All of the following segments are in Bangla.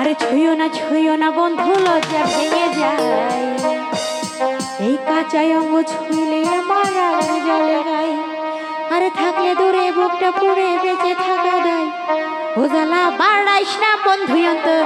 আরে ছুঁয়ো না ছুঁয়ো না বন্ধু, লজ্জা ভেঙে যায়। এই কাঁচায় অঙ্গ ছুঁলে মারা জলে গাই আরে থাকলে দূরে বুকটা পুড়ে বেঁচে থাকা দেয়। ও জ্বালা বাড়াইস না বন্ধু অন্তর।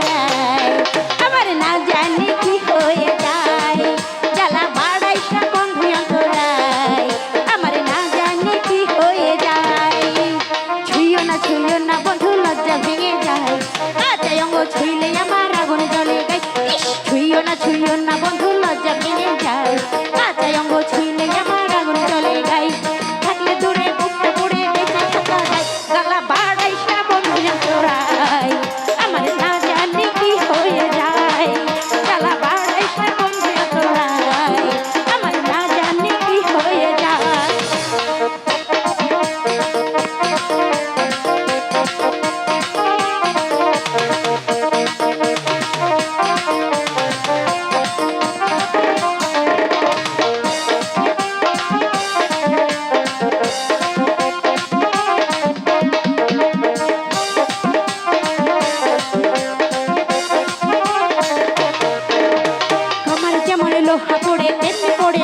পড়ে তেল পড়ে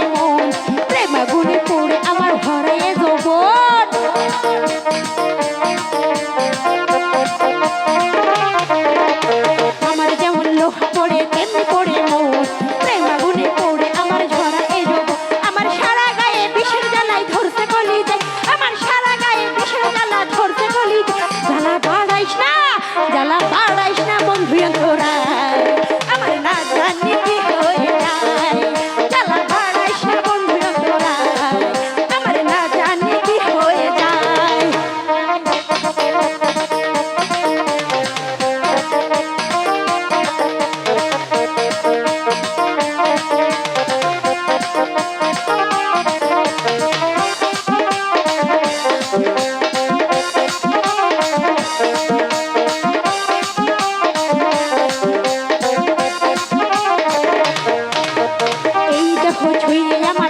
ছুঁইলাম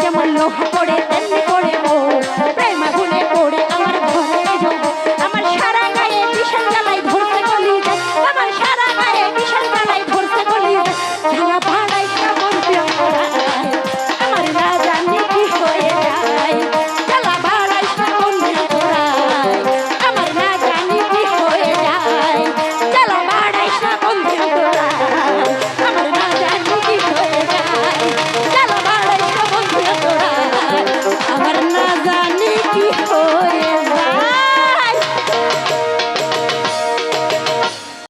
যেমন লোহা পড়ে তেমনি পড়ে